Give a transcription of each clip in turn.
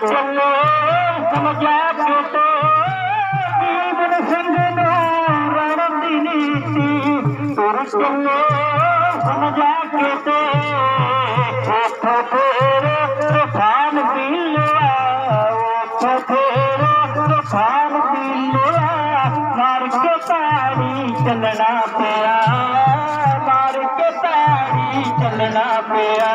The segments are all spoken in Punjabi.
ਕੱਲੇ ਸਮਝਿਆ ਕਿ ਤੋ ਜੀਵਨ ਸੰਗ ਨੂੰ ਰਣ ਦੀ ਨੀਤੀ। ਤੁਰ ਕੱਲੇ ਸਮਝਿਆ ਕਿ ਤੋ ਉੱਠ ਫੇਰ ਤੂਫਾਨ ਪੀ ਲਿਆ। ਉੱਠ ਫੇਰ ਤੂਫਾਨ ਪੀ ਲਿਆ। ਮਾਰ ਕੇ ਤਾੜੀ ਚੱਲਣਾ ਪਿਆ। ਮਾਰ ਕੇ ਤਾੜੀ ਚੱਲਣਾ ਪਿਆ।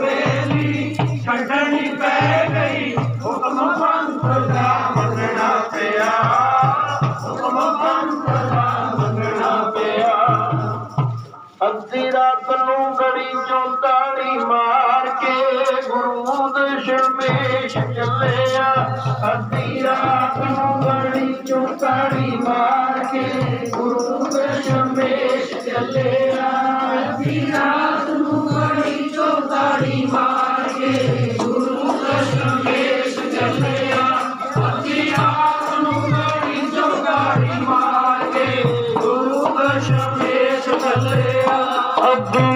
ਕੱਚੀ ਛੱਡਣੀ ਪੈ ਗਈ ਹੁਕਮ ਪੰਥ ਦਾ ਮੰਗਣਾ ਪਿਆ ਹੁਕਮ ਪੰਥ ਦਾ ਮੰਨਣਾ ਪਿਆ ਅੱਧੀ ਰਾਤ ਨੂੰ ਗੜੀ ਚੋਂ ਤਾੜੀ ਮਾਰ ਕੇ ਗੁਰੂ ਦਸ਼ਮੇਸ਼ ਚੱਲਿਆ। ਅੱਧੀ ਰਾਤ ਨੂੰ ਗੜੀ ਚੋਂ ਤਾੜੀ ਮਾਰ ਕੇ ਗੁਰੂ ਦਸ਼ਮੇਸ਼ ਚੱਲਿਆ। ربنا